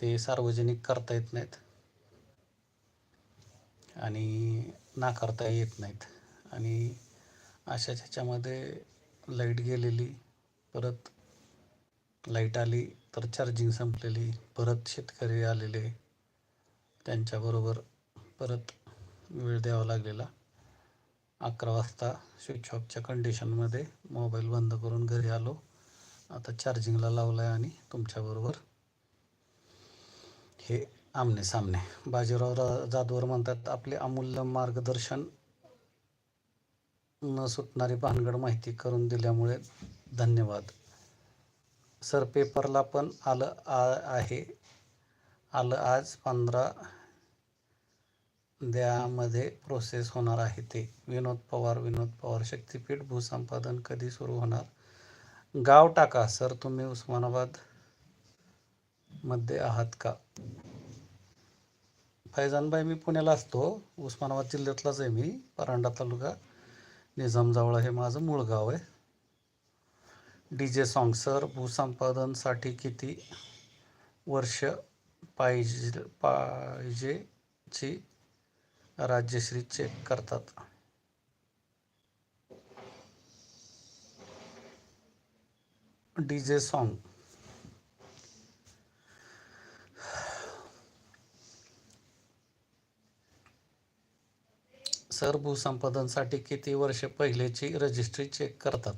ते सार्वजनिक करता येत नाहीत. आणि नाकारता येत नाहीत. आणि अशा ह्याच्यामध्ये लाइट गेलेली परत लाइट आली तर चार्जिंग संपलेली परत शेतकरी आलेले त्यांच्याबरोबर परत वेळ द्यावा लागलेला. अकरा वाजता स्विच ऑफच्या कंडिशनमध्ये मोबाईल बंद करून घरी आलो. आता चार्जिंगला लावला आहे आणि तुमच्याबरोबर हे आमने सामने. बाजीराव रा जाधवर म्हणतात आपले अमूल्य मार्गदर्शन न सुटणारी भानगड माहिती करून दिल्यामुळे धन्यवाद. सर पेपरला पण आलं आ आहे. आलं आज पंधरा द्यामध्ये प्रोसेस होणार आहे ते. विनोद पवार विनोद पवार शक्तीपीठ भूसंपादन कधी सुरू होणार? गाव टाका. सर तुम्ही उस्मानाबादमध्ये आहात का? फैजानबाई मी पुण्याला असतो. उस्मानाबाद जिल्ह्यातलाच आहे मी परांडा तालुका. निजामजावळा हे माझं मूळ गाव आहे. डी जे सॉन्गसर भूसंपादनसाठी किती वर्ष पाहिजे पाहिजेची राज्यश्री चेक करतात. डी जे सॉन्ग सर भूसंपादनसाठी किती वर्ष पहिलेची रजिस्ट्री चेक करतात?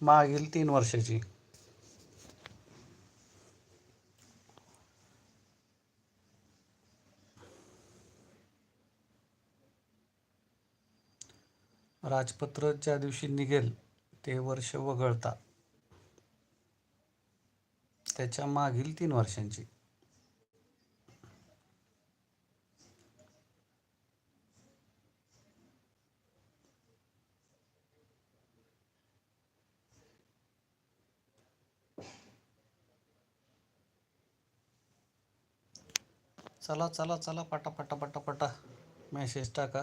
मागील तीन वर्षाची. राजपत्र ज्या दिवशी निघेल ते वर्ष वगळता. त्याच्या मागील तीन वर्षांची. चला चला चला पटा पटा पटा पटा. मेसेज टाका.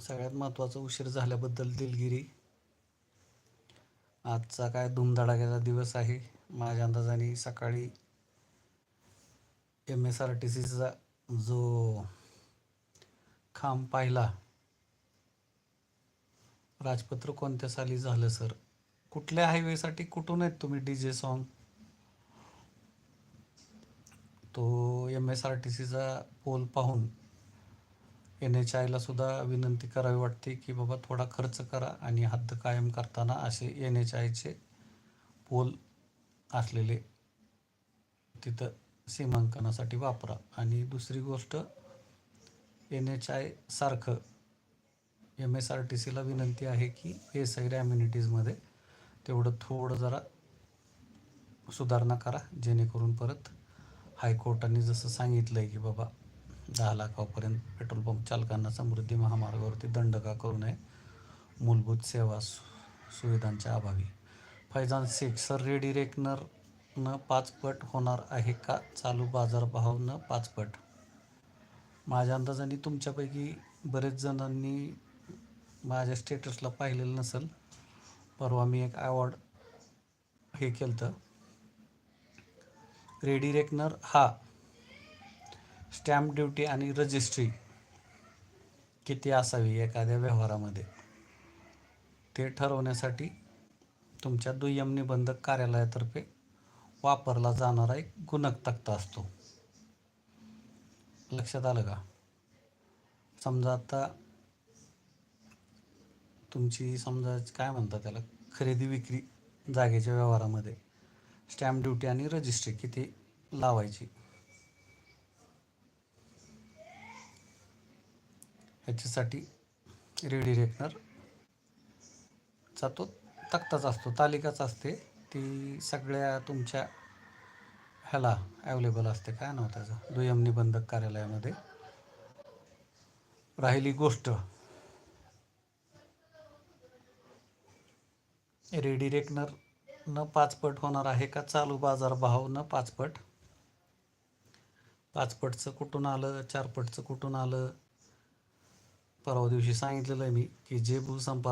सगळ्यात महत्त्वाचं उशीर झाल्याबद्दल दिलगिरी. आजचा काय धुमधडाक्याचा दिवस आहे. माझ्या अंदाजाने सकाळी एम एस आर टी सीचा जो खांब पाहिला राजपत्र कोणत्या साली झालं सर? कुठल्या हायवेसाठी कुठून आहेत तुम्ही डी जे सॉन्ग तो एम एस आर टी सीचा पोल पाहून एन एच आयला सुद्धा विनंती करावी वाटते की बाबा थोडा खर्च करा आणि हद्द कायम करताना असे एन एच आयचे पोल असलेले तिथं सीमांकनासाठी वापरा. आणि दुसरी गोष्ट एन एच आय सारखं एम एस आर टी सीला विनंती आहे की हे साईड ॲम्युनिटीजमध्ये तेवढं थोडं जरा सुधारणा करा जेणेकरून परत हायकोर्टाने जसं सांगितलं आहे की बाबा दहा लाखापर्यंत पेट्रोल पंप चालकांना समृद्धी महामार्गावरती दंड का करू नये. मूलभूत सेवा सु सुविधांच्या अभावी. फैजान शेख सर रेडी रेकनरनं पाच पट होणार आहे का? चालू बाजारभावनं पाच पट. माझ्या अंदाजाने तुमच्यापैकी बरेच जणांनी माझ्या स्टेटसला पाहिलेलं नसेल. परवा मी एक अवॉर्ड हे केलं तर रेडी रेकनर हा स्टॅम्प ड्युटी आणि रजिस्ट्री किती असावी एखाद्या व्यवहारामध्ये? ते ठरवण्यासाठी तुमच्या दुय्यम निबंधक कार्यालयातर्फे वापरला जाणारा एक गुणक तक्ता असतो. लक्षात आलं का? समजा आता तुमची समजा काय म्हणतात त्याला खरेदी विक्री जागेच्या व्यवहारामध्ये स्टॅम्प ड्युटी आणि रजिस्ट्री किती लावायची? ह्याच्यासाठी रेडी रेकनरचा तो तक्ताच असतो तालिकाच असते. ती सगळ्या तुमच्या ह्याला ॲवेलेबल असते. काय नाव त्याचं? दुय्यम निबंधक कार्यालयामध्ये. राहिली गोष्ट. रेडी रेकनर न पाचपट होणार आहे का? चालू बाजार भाव न पाचपट. पाचपटचं कुठून आलं? चारपटचं कुठून आलं? परवा दिवशी सांगितलेलं आहे मी की जे भूसंपा